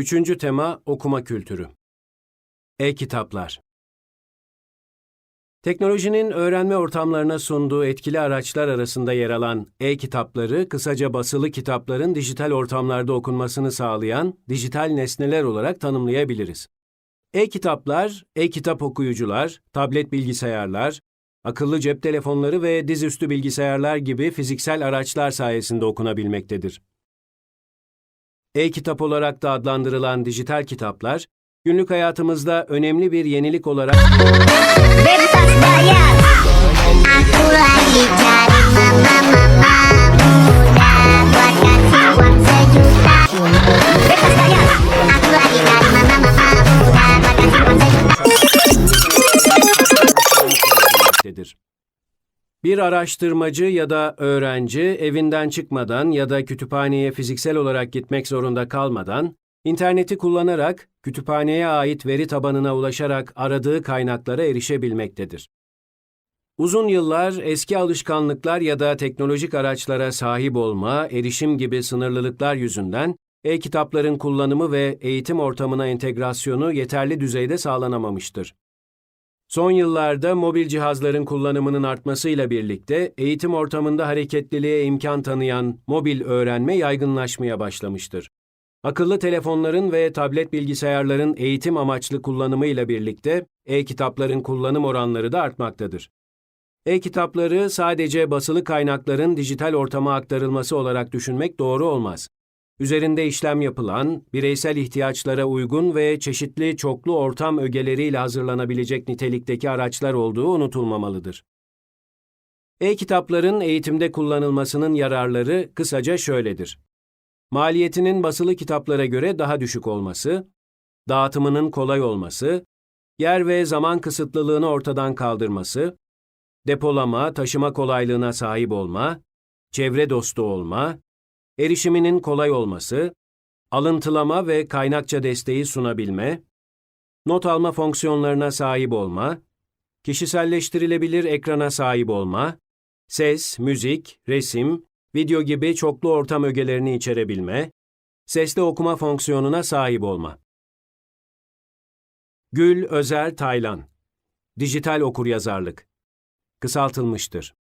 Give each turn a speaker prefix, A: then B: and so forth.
A: Üçüncü tema okuma kültürü. E-kitaplar. Teknolojinin öğrenme ortamlarına sunduğu etkili araçlar arasında yer alan e-kitapları, kısaca basılı kitapların dijital ortamlarda okunmasını sağlayan dijital nesneler olarak tanımlayabiliriz. E-kitaplar, e-kitap okuyucular, tablet bilgisayarlar, akıllı cep telefonları ve dizüstü bilgisayarlar gibi fiziksel araçlar sayesinde okunabilmektedir. E-kitap olarak da adlandırılan dijital kitaplar, günlük hayatımızda önemli bir yenilik olarak Bir araştırmacı ya da öğrenci evinden çıkmadan ya da kütüphaneye fiziksel olarak gitmek zorunda kalmadan, interneti kullanarak kütüphaneye ait veri tabanına ulaşarak aradığı kaynaklara erişebilmektedir. Uzun yıllar eski alışkanlıklar ya da teknolojik araçlara sahip olma, erişim gibi sınırlılıklar yüzünden e-kitapların kullanımı ve eğitim ortamına entegrasyonu yeterli düzeyde sağlanamamıştır. Son yıllarda mobil cihazların kullanımının artmasıyla birlikte eğitim ortamında hareketliliğe imkan tanıyan mobil öğrenme yaygınlaşmaya başlamıştır. Akıllı telefonların ve tablet bilgisayarların eğitim amaçlı kullanımıyla birlikte e-kitapların kullanım oranları da artmaktadır. E-kitapları sadece basılı kaynakların dijital ortama aktarılması olarak düşünmek doğru olmaz. Üzerinde işlem yapılan, bireysel ihtiyaçlara uygun ve çeşitli çoklu ortam ögeleriyle hazırlanabilecek nitelikteki araçlar olduğu unutulmamalıdır. E-kitapların eğitimde kullanılmasının yararları kısaca şöyledir. Maliyetinin basılı kitaplara göre daha düşük olması, dağıtımının kolay olması, yer ve zaman kısıtlılığını ortadan kaldırması, depolama, taşıma kolaylığına sahip olma, çevre dostu olma, erişiminin kolay olması, alıntılama ve kaynakça desteği sunabilme, not alma fonksiyonlarına sahip olma, kişiselleştirilebilir ekrana sahip olma, ses, müzik, resim, video gibi çoklu ortam ögelerini içerebilme, sesli okuma fonksiyonuna sahip olma. Gül Özel Taylan Dijital okuryazarlık Kısaltılmıştır.